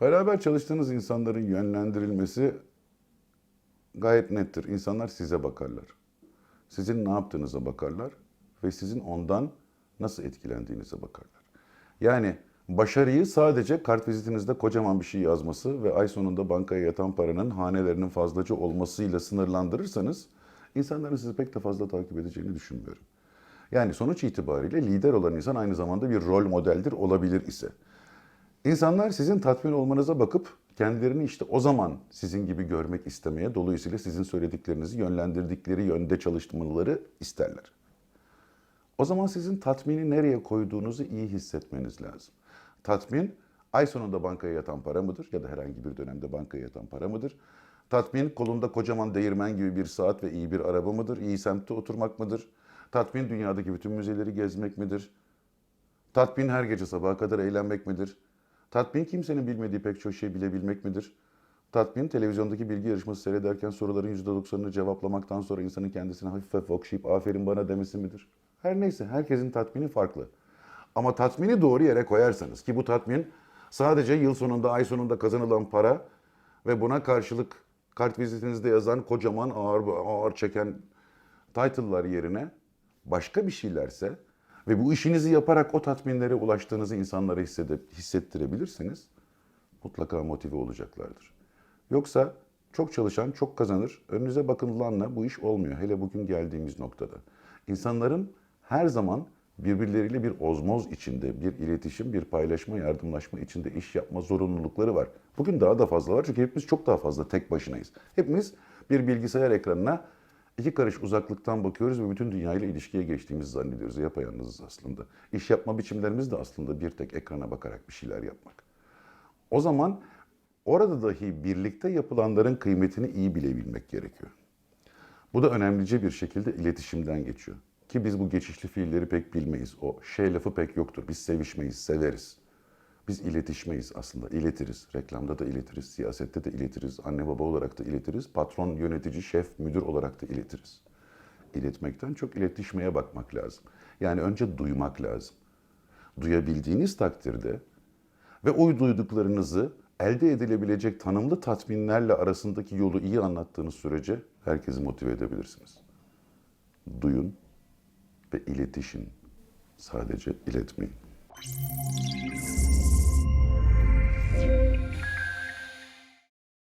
Beraber çalıştığınız insanların yönlendirilmesi gayet nettir. İnsanlar size bakarlar. Sizin ne yaptığınıza bakarlar ve sizin ondan nasıl etkilendiğinize bakarlar. Yani başarıyı sadece kartvizitinizde kocaman bir şey yazması ve ay sonunda bankaya yatan paranın hanelerinin fazlaca olmasıyla sınırlandırırsanız insanların sizi pek de fazla takip edeceğini düşünmüyorum. Yani sonuç itibariyle lider olan insan aynı zamanda bir rol modeldir olabilir ise. İnsanlar sizin tatmin olmanıza bakıp kendilerini işte o zaman sizin gibi görmek istemeye, dolayısıyla sizin söylediklerinizi yönlendirdikleri yönde çalışmaları isterler. O zaman sizin tatmini nereye koyduğunuzu iyi hissetmeniz lazım. Tatmin ay sonunda bankaya yatan para mıdır ya da herhangi bir dönemde bankaya yatan para mıdır? Tatmin kolunda kocaman değirmen gibi bir saat ve iyi bir araba mıdır? İyi semtte oturmak mıdır? Tatmin dünyadaki bütün müzeleri gezmek midir? Tatmin her gece sabaha kadar eğlenmek midir? Tatmin kimsenin bilmediği pek çok şey bilebilmek midir? Tatmin televizyondaki bilgi yarışması seyrederken soruların %90'ını cevaplamaktan sonra insanın kendisine hafif hafif okşayıp aferin bana demesi midir? Her neyse herkesin tatmini farklı. Ama tatmini doğru yere koyarsanız ki bu tatmin sadece yıl sonunda ay sonunda kazanılan para ve buna karşılık kart vizitinizde yazan kocaman ağır ağır çeken title'lar yerine başka bir şeylerse ve bu işinizi yaparak o tatminlere ulaştığınızı insanlara hissede, hissettirebilirseniz mutlaka motive olacaklardır. Yoksa çok çalışan çok kazanır. Önünüze bakılanla bu iş olmuyor. Hele bugün geldiğimiz noktada. İnsanların her zaman birbirleriyle bir ozmoz içinde, bir iletişim, bir paylaşma, yardımlaşma içinde iş yapma zorunlulukları var. Bugün daha da fazla var çünkü hepimiz çok daha fazla tek başınayız. Hepimiz bir bilgisayar ekranına iki karış uzaklıktan bakıyoruz ve bütün dünyayla ilişkiye geçtiğimizi zannediyoruz. Yapayalnızız aslında. İş yapma biçimlerimiz de aslında bir tek ekrana bakarak bir şeyler yapmak. O zaman orada dahi birlikte yapılanların kıymetini iyi bilebilmek gerekiyor. Bu da önemlice bir şekilde iletişimden geçiyor. Ki biz bu geçişli fiilleri pek bilmeyiz. O şey lafı pek yoktur. Biz sevişmeyiz, severiz. Biz iletişmeyiz aslında. İletiriz. Reklamda da iletiriz, siyasette de iletiriz, anne baba olarak da iletiriz, patron, yönetici, şef, müdür olarak da iletiriz. İletmekten çok iletişmeye bakmak lazım. Yani önce duymak lazım. Duyabildiğiniz takdirde ve o duyduklarınızı elde edilebilecek tanımlı tatminlerle arasındaki yolu iyi anlattığınız sürece herkesi motive edebilirsiniz. Duyun ve iletişin. Sadece iletmeyin.